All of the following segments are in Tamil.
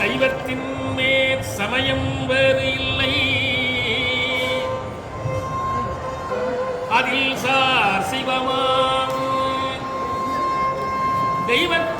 சைவத்தின் மேற் சமயம் வேறு இல்லை. அதில் சார் சிவமாம் தெய்வத்தின்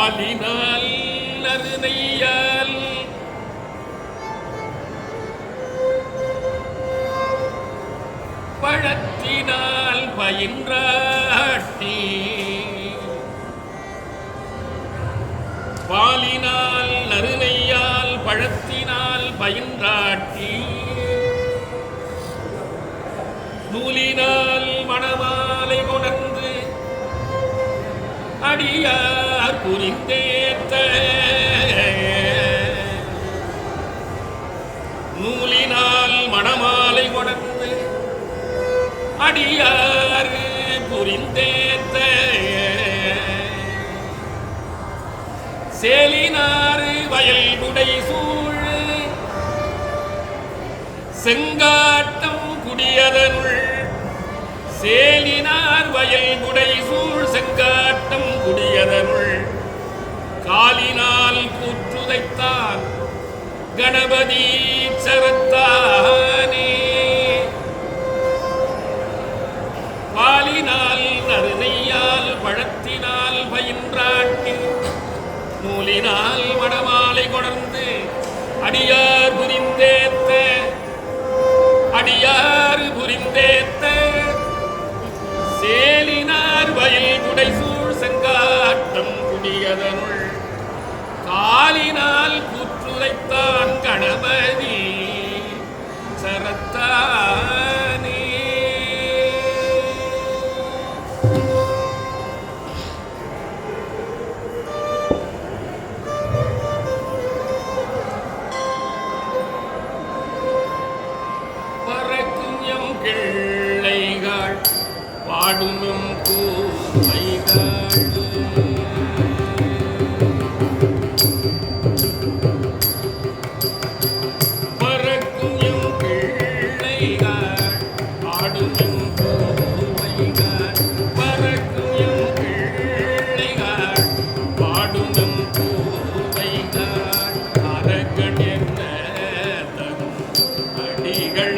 பாலினால் நறுநெய்யால் பழத்தினால் பயின்றாட்டி. பாலினால் நறுநெய்யால் பழத்தினால் பயின்றாட்டி. நூலினால் மணமாலை உணர்ந்து அடியார். குறித்தேத்த. நூலினால் மணமாலை உணர்ந்து அடியாறு புரிந்தேத்த. சேலினாறு வயல் குடை சூழ் செங்காட்டம் குடியதனுள் சேலினார் வயல் குடை சூழ் செங்காட்டம் குடியதனுள் காலினால் கூற்றுதைத்தான் கணபதி சரத்தானே. பாலினால் நறுநெய்யால் பழத்தினால் பயின்றாட்டி நூலினால் வடமாலை கொடர்ந்து அடியார் புரிந்தேத்த அடியாறு புரிந்தேத்த. சேலினார் வயல் குடை சூழ் செங்காட்டம் குடியதனுள் காலினால் கூற்றுரைத்தான் நீங்கள்